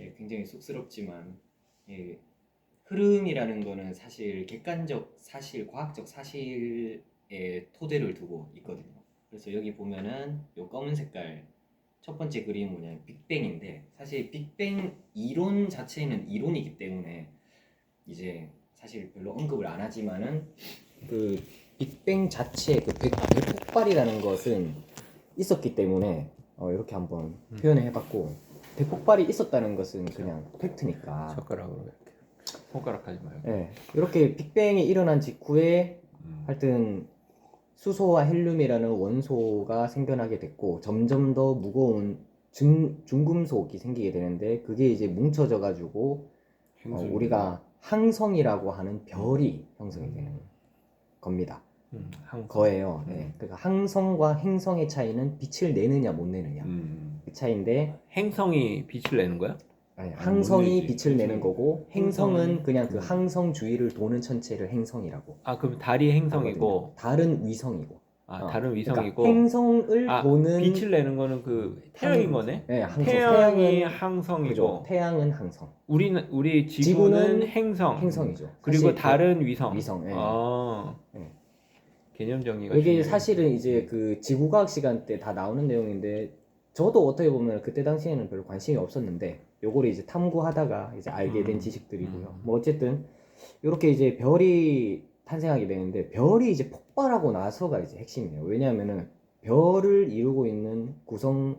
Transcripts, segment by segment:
예, 굉장히 쑥스럽지만 예, 흐름이라는 거는 사실 객관적 사실, 과학적 사실에 토대를 두고 있거든요. 그래서 여기 보면은 요 검은 색깔 첫 번째 그림은 뭐냐면 빅뱅인데 사실 빅뱅 이론 자체는 이론이기 때문에 이제 사실 별로 언급을 안 하지만은 그 빅뱅 자체 그 백, 대폭발이라는 것은 있었기 때문에 어, 이렇게 한번 음. 표현을 해봤고 대폭발이 있었다는 것은 그냥 팩트니까 젓가락으로 이렇게 손가락 하지 말고. 예, 이렇게 빅뱅이 일어난 직후에 음. 하여튼 수소와 헬륨이라는 원소가 생겨나게 됐고 점점 더 무거운 중, 중금속이 생기게 되는데 그게 이제 뭉쳐져 가지고 어, 행성이 우리가 항성이라고 하는 별이 형성이 되는 겁니다. 음, 항 거예요. 예. 그러니까 항성과 행성의 차이는 빛을 내느냐 못 내느냐 음. 그 차이인데 행성이 빛을 내는 거야? 아니, 못 항성이 내지. 빛을 내는 거고 행성은 그냥 그 음. 항성 주위를 도는 천체를 행성이라고 아 그럼 달이 행성이고 하거든요. 다른 위성이고 아 어, 다른 위성이고 그러니까 행성을 아 도는 빛을 내는 거는 그 태양인 항- 거네. 네, 항성. 태양이 태양은 항성이고 그죠. 태양은 항성. 우리는 우리 지구는, 지구는 행성. 행성이죠. 그리고 사실 달은 위성. 위성, 예. 아. 예. 개념 정리가 이게 중요해. 사실은 이제 그 지구과학 시간 때 다 나오는 내용인데 저도 어떻게 보면 그때 당시에는 별로 관심이 없었는데 요거를 이제 탐구하다가 이제 알게 된 음. 지식들이고요. 음. 뭐 어쨌든 이렇게 이제 별이 탄생하게 되는데 별이 이제 폭발하고 나서가 이제 핵심이에요. 왜냐하면은 별을 이루고 있는 구성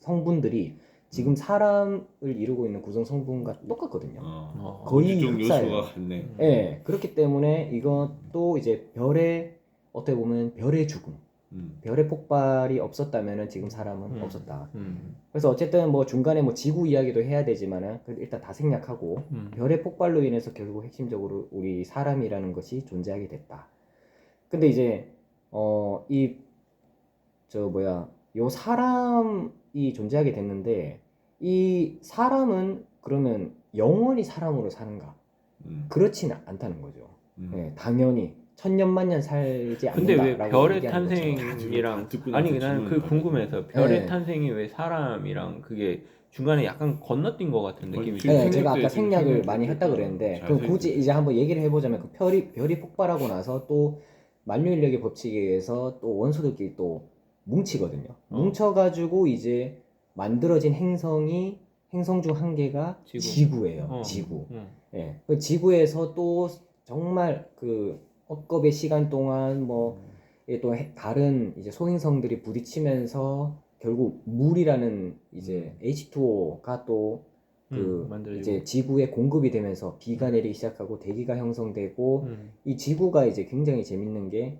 성분들이 지금 사람을 이루고 있는 구성 성분과 똑같거든요. 어. 어. 거의 좀 흡사해요. 요소가 같네. 음. 예, 그렇기 때문에 이것도 이제 별의 어떻게 보면 별의 죽음, 음. 별의 폭발이 없었다면은 지금 사람은 음. 없었다. 음. 그래서 어쨌든 뭐 중간에 뭐 지구 이야기도 해야 되지만은 일단 다 생략하고 음. 별의 폭발로 인해서 결국 핵심적으로 우리 사람이라는 것이 존재하게 됐다. 근데 이제 어 이 저 뭐야 요 사람이 존재하게 됐는데 이 사람은 그러면 영원히 사람으로 사는가? 음. 그렇지는 않다는 거죠. 음. 예, 당연히 천년만년 살지 근데 왜 않는다라고 별의 얘기하는 거죠. 탄생이랑 다 듣고 아니 나서 나는 그 질문을 궁금해서 별의 네. 탄생이 왜 사람이랑 그게 중간에 약간 건너뛴 것 같은 느낌이 지금 네, 들어요. 제가 아까 생략돼, 지금 생략을 생략돼 많이 했다. 그랬는데 잘 그럼 써 굳이. 이제 한번 얘기를 해보자면 그 별이 별이 폭발하고 나서 또 만유인력의 법칙에 의해서 또 원소들끼리 또 뭉치거든요. 어. 뭉쳐가지고 이제 만들어진 행성이 행성 중 한 개가 지구. 지구. 예요 어. 지구. 응. 예. 그 지구에서 또 정말 그 억겁의 시간 동안 뭐 이게 또 해- 다른 이제 소행성들이 부딪히면서 결국 물이라는 이제 H2O가 또그 음, 만들어지고. 이제 지구에 공급이 되면서 비가 내리기 시작하고 대기가 형성되고 음. 이 지구가 이제 굉장히 재밌는 게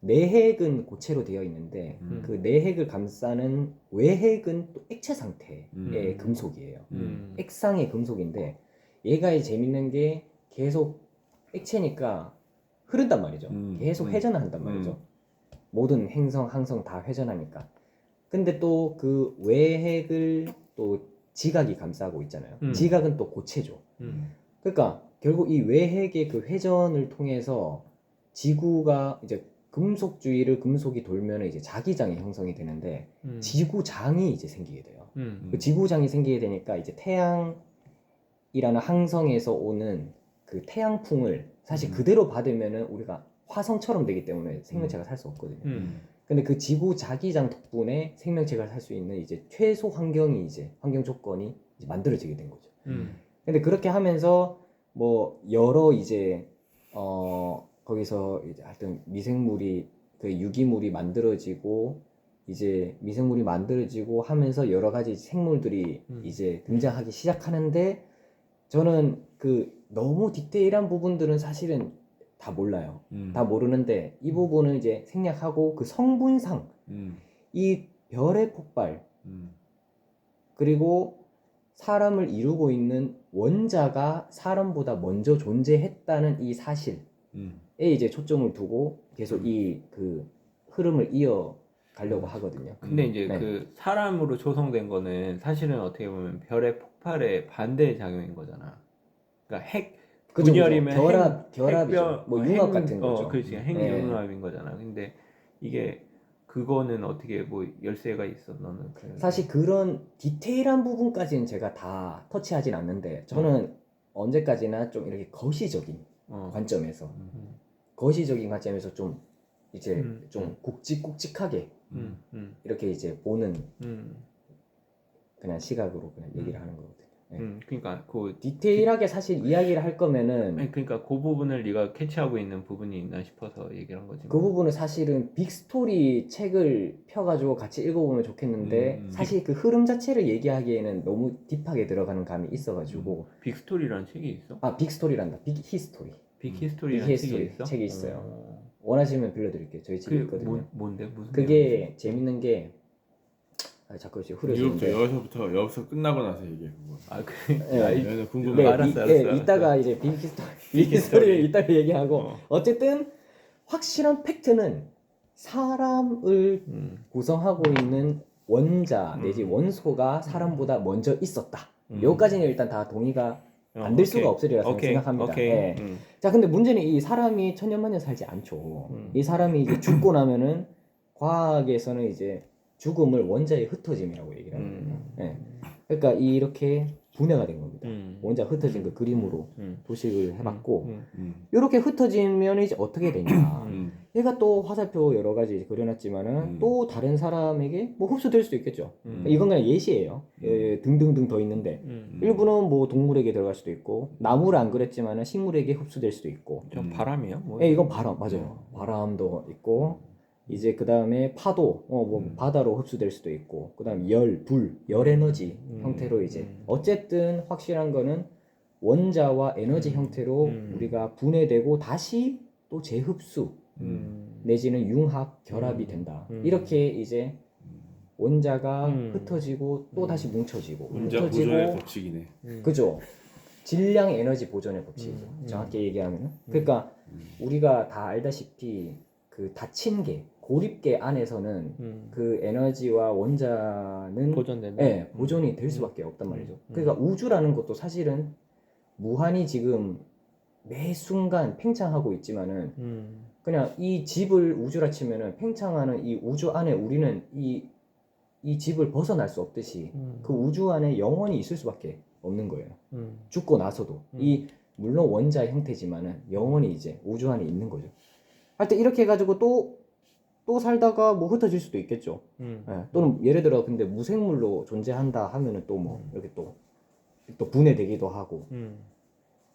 내핵은 고체로 되어 있는데 음. 그 내핵을 감싸는 외핵은 또 액체 상태의 음. 금속이에요. 음. 액상의 금속인데 얘가 이제 재밌는 게 계속 액체니까 흐른단 말이죠. 음. 계속 음. 회전을 한단 말이죠. 모든 행성, 항성 다 회전하니까. 근데 또 그 외핵을 또 지각이 감싸고 있잖아요. 음. 지각은 또 고체죠. 음. 그러니까 결국 이 외핵의 그 회전을 통해서 지구가 이제 금속 주위를 금속이 돌면 이제 자기장이 형성이 되는데 음. 지구장이 이제 생기게 돼요. 음. 그 지구장이 생기게 되니까 이제 태양이라는 항성에서 오는 그 태양풍을 사실 음. 그대로 받으면은 우리가 화성처럼 되기 때문에 생명체가 살 수 없거든요. 음. 근데 그 지구 자기장 덕분에 생명체가 살 수 있는 이제 최소 환경이 이제 환경 조건이 이제 만들어지게 된 거죠. 음. 근데 그렇게 하면서 뭐 여러 이제 어 거기서 이제 하여튼 미생물이 그 유기물이 만들어지고 이제 미생물이 만들어지고 하면서 여러 가지 생물들이 음. 이제 등장하기 시작하는데 저는 그 너무 디테일한 부분들은 사실은 다 몰라요. 음. 다 모르는데 이 부분은 이제 생략하고 그 성분상 음. 이 별의 폭발 음. 그리고 사람을 이루고 있는 원자가 사람보다 먼저 존재했다는 이 사실에 음. 이제 초점을 두고 계속 이그 흐름을 이어 가려고 음. 하거든요. 근데 이제 네. 그 사람으로 조성된 거는 사실은 어떻게 보면 별의 폭발의 반대 작용인 거잖아. 그러니까 핵 그죠, 분열이면 그죠. 결합, 핵- 결합이죠. 핵별- 뭐 어, 융합 핵- 같은 거죠. 어, 그렇지. 네. 핵융합인 거잖아. 근데 이게 그거는 어떻게 뭐 열쇠가 있어 너는 그 사실 그런 디테일한 부분까지는 제가 다 터치하진 않는데 저는 언제까지나 좀 이렇게 거시적인 어. 관점에서 음, 거시적인 관점에서 좀 이제 음. 좀 굵직굵직하게 음, 음, 이렇게 이제 보는 음, 그냥 시각으로 그냥 얘기를 하는 거거든요. 네. 음, 그러니까 그 디테일하게 사실 이야기를 할 거면은 아니 그러니까 그 부분을 네가 캐치하고 있는 부분이 있나 싶어서 얘기를 한 거지. 그 부분은 사실은 빅 스토리 책을 펴가지고 같이 읽어보면 좋겠는데 음, 음. 사실 그 흐름 자체를 얘기하기에는 너무 딥하게 들어가는 감이 있어가지고 빅 스토리라는 책이 있어? 아 빅 스토리란다 빅 히스토리 빅 히스토리라는 빅 책이 있어? 책이 있어요. 어. 원하시면 빌려드릴게요 저희 집에 그게 있거든요 뭐, 뭔데 무슨? 그게 재밌는 게 아, 자꾸 이제 이거부터 흐려지는데 여기서부터 여기서 끝나고 나서 얘기해 그거. 아 그래. 네. 아, 이- 얘는 궁금해. 네, 알았어, 이, 알았어, 예, 알았어. 이따가 이제 빅 히스토리 빅빅 히스토리를 히스토리. 이따가 얘기하고 어. 어 쨌든 확실한 팩트는 사람을 음, 구성하고 있는 원자 음. 내지 원소가 사람보다 먼저 있었다. 음. 여기까지는 일단 다 동의가 어, 안 될 오케이. 수가 없으리라 저는 오케이, 생각합니다. 오케이. 예. 음, 자, 근데 문제는 이 사람이 천년만년 살지 않죠. 음. 이 사람이 이제 죽고 나면은 과학에서는 이제 죽음을 원자의 흩어짐이라고 얘기를 하거든요. 음. 예. 그러니까 이렇게 분해가 된 겁니다. 음. 원자 흩어진 그 그림으로 음. 도식을 해봤고 음. 음. 이렇게 흩어지면 이제 어떻게 되냐? 음. 얘가 또 화살표 여러 가지 그려놨지만은 음. 또 다른 사람에게 뭐 흡수될 수도 있겠죠. 음. 이건 그냥 예시예요. 예, 등등등 더 있는데 음. 일부는 뭐 동물에게 들어갈 수도 있고 나무를 안 그랬지만은 식물에게 흡수될 수도 있고. 저 음. 바람이야? 뭐? 예, 이건 바람 맞아요. 바람도 있고 이제 그 다음에 파도, 어, 뭐 음. 바다로 흡수될 수도 있고 그 다음 열, 불, 열 에너지 음. 형태로 이제 음. 어쨌든 확실한 거는 원자와 에너지 음. 형태로 음. 우리가 분해되고 다시 또 재흡수 음. 내지는 융합 결합이 음. 된다. 음. 이렇게 이제 원자가 음. 흩어지고 또 음. 다시 뭉쳐지고 혼자 흩어지고 보존의 법칙이네. 음. 그죠? 질량 에너지 보존의 법칙이죠. 음. 음. 정확히 얘기하면 그러니까 음. 우리가 다 알다시피 그 닫힌 계 고립계 안에서는 음. 그 에너지와 원자는 보존된다. 예, 보존이 될 수밖에 없단 말이죠. 음. 그러니까 우주라는 것도 사실은 무한히 지금 매 순간 팽창하고 있지만은 음. 그냥 이 집을 우주라 치면은 팽창하는 이 우주 안에 우리는 이, 이 집을 벗어날 수 없듯이 음. 그 우주 안에 영원히 있을 수밖에 없는 거예요. 음. 죽고 나서도 음. 이 물론 원자 형태지만은 영원히 이제 우주 안에 있는 거죠. 하여튼 이렇게 해가지고 또 또 살다가 뭐 흩어질 수도 있겠죠. 음. 예, 또는 예를 들어 근데 무생물로 존재한다 하면은 또 뭐 음. 이렇게 또 또 분해되기도 하고. 음.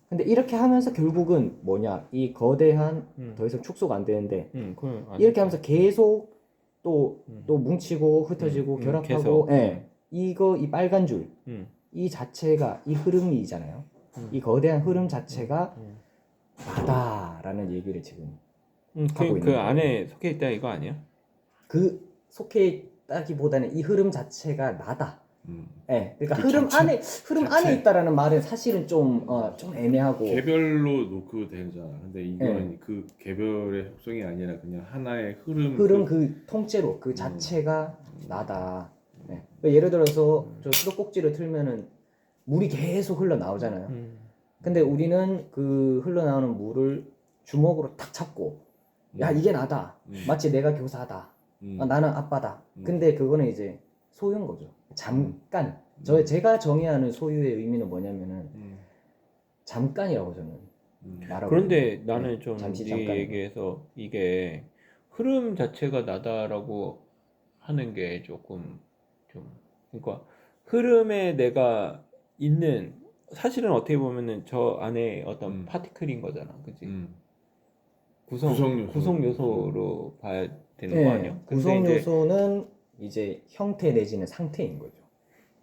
근데 이렇게 하면서 결국은 뭐냐 이 거대한 음. 더 이상 축소가 안 되는데 음. 그건 이렇게 돼. 하면서 계속 또 또 음. 뭉치고 흩어지고 음, 음, 결합하고 계속. 예. 이거 이 빨간 줄 이 음. 자체가 이 흐름이잖아요. 음. 이 거대한 흐름 자체가 음. 나다라는 얘기를 지금 음, 하고 그, 있는 그 거예요. 안에 속해 있다 이거 아니야? 그 속해 있다기보다는 이 흐름 자체가 나다. 음. 예. 그러니까 그 흐름 자체- 안에 흐름 자체. 안에 있다라는 말은 사실은 좀 어, 좀 애매하고 개별로 놓고 되잖아. 근데 이건 그 개별의 속성이 아니라 그냥 하나의 흐름. 흐름 그 통째로 그 자체가 나다. 예. 그러니까 예를 들어서 저 수도꼭지를 틀면은 물이 계속 흘러 나오잖아요. 음. 근데 우리는 그 흘러나오는 물을 주먹으로 탁 잡고 야 이게 나다. 음. 마치 내가 교사다. 음. 아, 나는 아빠다. 음. 근데 그거는 이제 소유인 거죠. 잠깐. 저 제가 정의하는 소유의 의미는 뭐냐면은 음. 잠깐이라고 저는 음. 말하고. 그런데 있는데. 나는 네, 좀 잠시 네 잠깐. 얘기에서 이게 흐름 자체가 나다라고 하는 게 조금 좀 그러니까 흐름에 내가 있는 사실은 어떻게 보면은 저 안에 어떤 음. 파티클인 거잖아, 그지? 음. 구성 구성 요소. 구성 요소로 봐야 되는 네, 거 아니야? 근데 구성 이제- 요소는 이제 형태 내지는 상태인 거죠.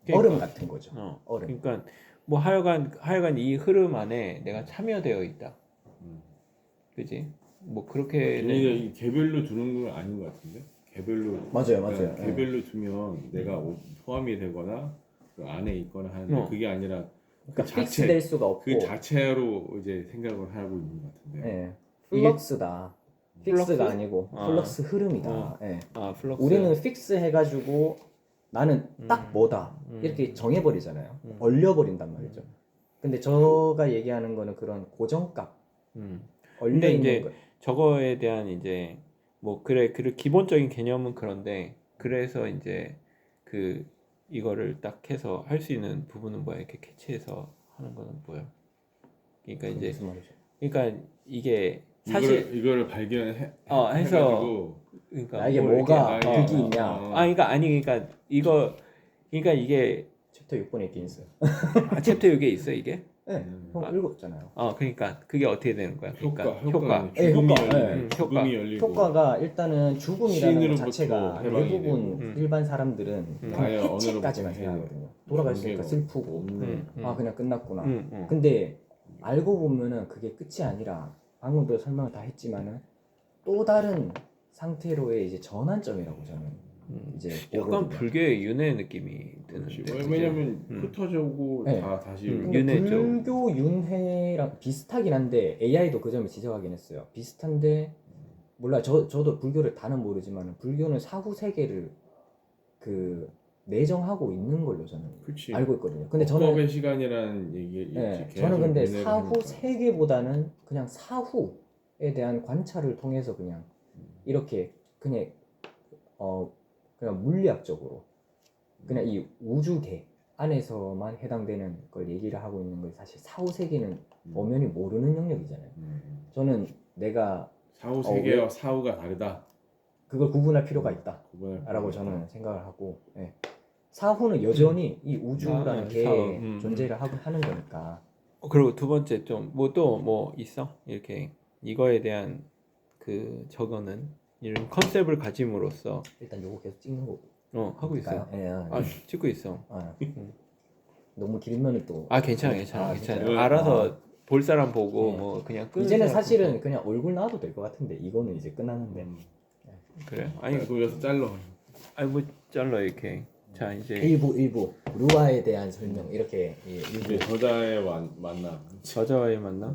그러니까- 얼음 같은 거죠. 어, 얼음. 그러니까 뭐 하여간 하여간 이 흐름 안에 내가 참여되어 있다, 음. 그지? 뭐 그렇게 이게 이 개별로 두는 건 아닌 것 같은데. 개별로. 맞아요, 그러니까 맞아요. 예. 개별로 두면 내가 오- 포함이 되거나 그 안에 있거나 하는데 어. 그게 아니라 그러니까 자체- 픽스 될 수가 없고. 그 자체로 이제 생각을 하고 있는 것 같은데. 예. 플럭스다. 픽스가 플럭스? 아니고 아. 플럭스 흐름이다. 어. 예. 아 플럭스 우리는 픽스 해가지고 나는 딱 음. 뭐다 음. 이렇게 정해버리잖아요. 음. 얼려버린단 말이죠. 근데 저가 얘기하는 거는 그런 고정값 음. 얼려 근데 있는 이제 거. 저거에 대한 이제 뭐 그래 그 기본적인 개념은 그런데 그래서 이제 그 이거를 딱 해서 할 수 있는 부분은 뭐야 이렇게 캐치해서 하는 거는 뭐야 그러니까 이제 무슨 말이죠? 그러니까 이게 사실 이거를, 이거를 발견해 어, 해서 해가지고 그러니까 나에게 뭐 이렇게 뭐가 나- 득이 어, 있냐? 아 그러니까 아니 그러니까 이거 그러니까 이게 챕터 6번에 있긴 있어요. 아, 챕터 6에 있어 이게 네, 음. 형 아. 읽었잖아요. 어 그러니까 그게 어떻게 되는 거야 그러니까 효과 효과 예, 죽음이 효과, 예. 음, 죽음이 효과. 열리고 효과가 일단은 죽음이라는 것 시인으로부터 자체가 해방이 대부분. 음. 일반 사람들은 음. 그냥 아예 해체까지만 언어로부터 생각하거든요. 돌아가시니까 슬프고 음, 음. 아 그냥 끝났구나. 음, 음. 근데 알고 보면은 그게 끝이 아니라 방금도 설명을 다 했지만은 또 다른 상태로의 이제 전환점이라고 저는 음. 이제 약간 보거든요. 불교의 윤회 느낌이. 드는데 왜- 그죠? 왜냐면 음. 흩어져고 네. 다 다시 음. 근데 윤회 쪽. 불교 윤회랑 비슷하긴 한데 AI도 그 점을 지적하긴 했어요. 비슷한데 몰라 저 저도 불교를 다는 모르지만 불교는 사후 세계를 그 내정하고 있는 걸로 저는 그렇지. 알고 있거든요. 근데 저는 법의 시간이라는 얘기 네. 저는 근데 사후. 세계보다는 그냥 사후에 대한 관찰을 통해서 그냥 이렇게 그냥 어 그냥 물리학적으로 그냥 이 우주계 안에서만 해당되는 걸 얘기를 하고 있는 걸 사실 사후 세계는 음. 엄연히 모르는 영역이잖아요. 음. 저는 내가 사후 어, 세계와 왜- 사후가 다르다. 그걸 구분할 필요가 있다라고 저는. 생각을 하고 예. 사후는 여전히 이 우주라는 아, 게 사후, 음, 존재를 하고 하는 거니까 어, 그리고 두 번째 좀 뭐 또 뭐 있어 이렇게 이거에 대한 그 저거는 이런 컨셉을 가짐으로써 일단 요거 계속 찍는 거 어 하고 있어 볼까요? 예, 예. 아 찍고 있어 아, 너무 길면은 또 아 괜찮아 괜찮아 아, 괜찮아 진짜요? 알아서 볼 사람 보고 네. 뭐 그냥 끄는 이제는 사람 사실은 보고. 그냥 얼굴 나와도 될 것 같은데 이거는 이제 끝났는데 음. 그래? 아니 아니 그거 여기서 잘라. 아니 뭐 잘라 이렇게. 자 이제. 일부 일부. 루아에 대한 설명 이렇게 예, 일부. 이게 저자의 만- 만남. 저자와의 만남